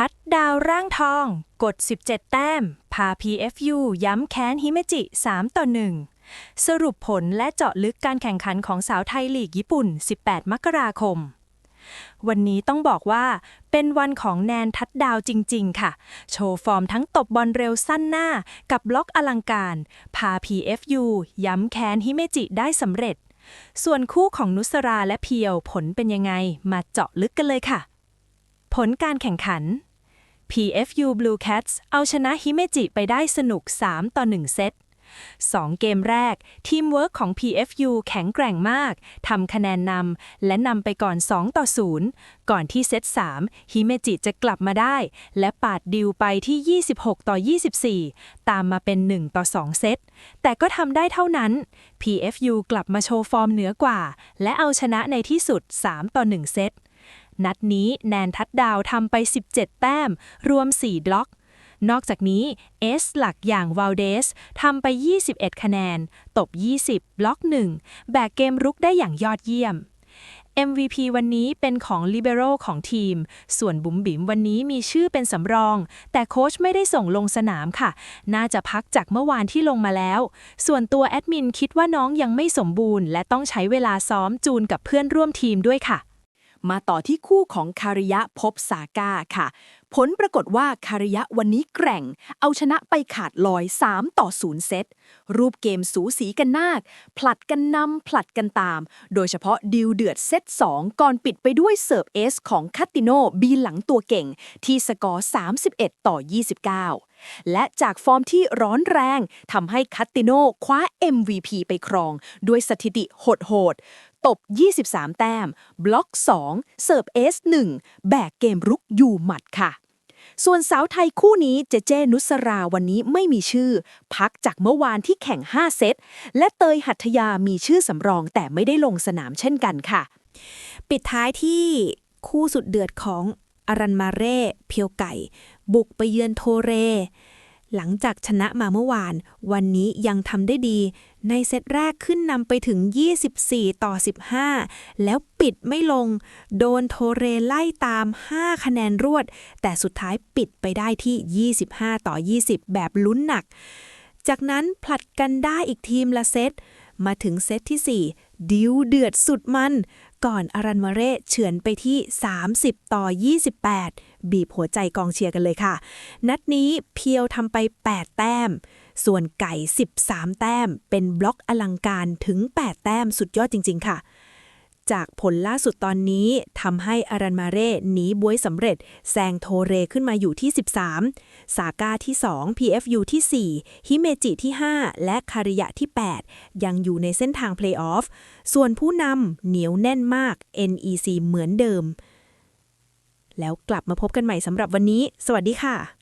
ทัดดาวร่างทอง กด 17 แต้ม พา PFU ย้ำแค้นฮิเมจิ 3 ต่อ 1 สรุปผลและเจาะลึกการแข่งขันของสาวไทยลีกญี่ปุ่น 18 มกราคม วันนี้ต้องบอกว่า เป็นวันของแนนทัดดาวจริง ๆ ค่ะ โชว์ฟอร์มทั้งตบบอลเร็วสั้นหน้า กับบล็อกอลังการ พา PFU ย้ำแค้นฮิเมจิได้สำเร็จ ส่วนคู่ของนุสราและเพียวผลเป็นยังไง มาเจาะลึกกันเลยค่ะผลการแข่งขัน PFU Blue Cats เอาชนะฮิเมจิไปได้สนุก 3 ต่อ 1 เซต 2 เกมแรก ทีมเวิร์กของ PFU แข็งแกร่งมาก ทำคะแนนนำและนำไปก่อน 2 ต่อ 0 ก่อนที่เซต 3 ฮิเมจิจะกลับมาได้ และปาดดิวไปที่ 26 ต่อ 24 ตามมาเป็น 1 ต่อ 2 เซต แต่ก็ทำได้เท่านั้น PFU กลับมาโชว์ฟอร์มเหนือกว่า และเอาชนะในที่สุด 3 ต่อ 1 เซต นัดนี้แนนทัดดาวทำไป 17 แต้ม รวม 4 บล็อก นอกจากนี้เอสหลักอย่างวาลเดสทำไป 21 คะแนน ตบ 20 บล็อก 1 แบกเกมรุกได้อย่างยอดเยี่ยม MVP วันนี้เป็นของลิเบโรของทีม ส่วนบุ๋มบิ๋มวันนี้มีชื่อเป็นสำรอง แต่โค้ชไม่ได้ส่งลงสนามค่ะ น่าจะพักจากเมื่อวานที่ลงมาแล้ว ส่วนตัวแอดมินคิดว่าน้องยังไม่สมบูรณ์ และต้องใช้เวลาซ้อมจูนกับเพื่อนร่วมทีมด้วยค่ะ มาต่อที่คู่ของคาริยะพบซาก้าค่ะ ผลปรากฏว่าคาริยะวันนี้แกร่ง เอาชนะไปขาดลอย 3 ต่อ 0 เซต รูปเกมสูสีกันมาก ผลัดกันนำผลัดกันตาม โดยเฉพาะดิวเดือดเซต 2 ก่อนปิดไปด้วยเสิร์ฟเอสของคัตติโนบีหลังตัวเก่ง ที่สกอร์ 31 ต่อ 29และจากฟอร์มที่ร้อนแรงทำให้คัตติโนคว้า MVP ไปครอง ด้วยสถิติโหด ตบ 23 แต้ม บล็อก 2 เสิร์ฟเอส1แบกเกมรุกอยู่หมัดค่ะ ส่วนสาวไทยคู่นี้เจเจนุสราวันนี้ไม่มีชื่อ พักจากเมื่อวานที่แข่ง 5 เซต และเตยหัตถยามีชื่อสำรองแต่ไม่ได้ลงสนามเช่นกันค่ะ ปิดท้ายที่คู่สุดเดือดของอารันมาเร่เพียวไก่ บุกไปเยือนโทเร หลังจากชนะมาเมื่อวาน วันนี้ยังทำได้ดี ในเซตแรกขึ้นนำไปถึง 24 ต่อ 15 แล้วปิดไม่ลง โดนโทเรไล่ตาม 5 คะแนนรวด แต่สุดท้ายปิดไปได้ที่ 25 ต่อ 20 แบบลุ้นหนัก จากนั้นผลัดกันได้อีกทีมละเซต มาถึงเซตที่ 4 ดิวเดือดสุดมัน ก่อนอารันมาเร่เฉือนไปที่ 30 ต่อ 28 บีบหัวใจกองเชียร์กันเลยค่ะ นัดนี้เพียวทำไป 8 แต้ม ส่วนไก่ 13 แต้ม เป็นบล็อกอลังการถึง 8 แต้มสุดยอดจริง ๆ ค่ะ จากผลล่าสุดตอนนี้ทำให้อารันมาเร่หนีบวยสำเร็จแซงโทเรขึ้นมาอยู่ที่ 13 สาก้าที่ 2 PFU ที่ 4 ฮิเมจิที่ 5 และคาริยะที่ 8 ยังอยู่ในเส้นทางเพลย์ออฟ ส่วนผู้นำเหนียวแน่นมาก NEC เหมือนเดิม แล้วกลับมาพบกันใหม่สำหรับวันนี้ สวัสดีค่ะ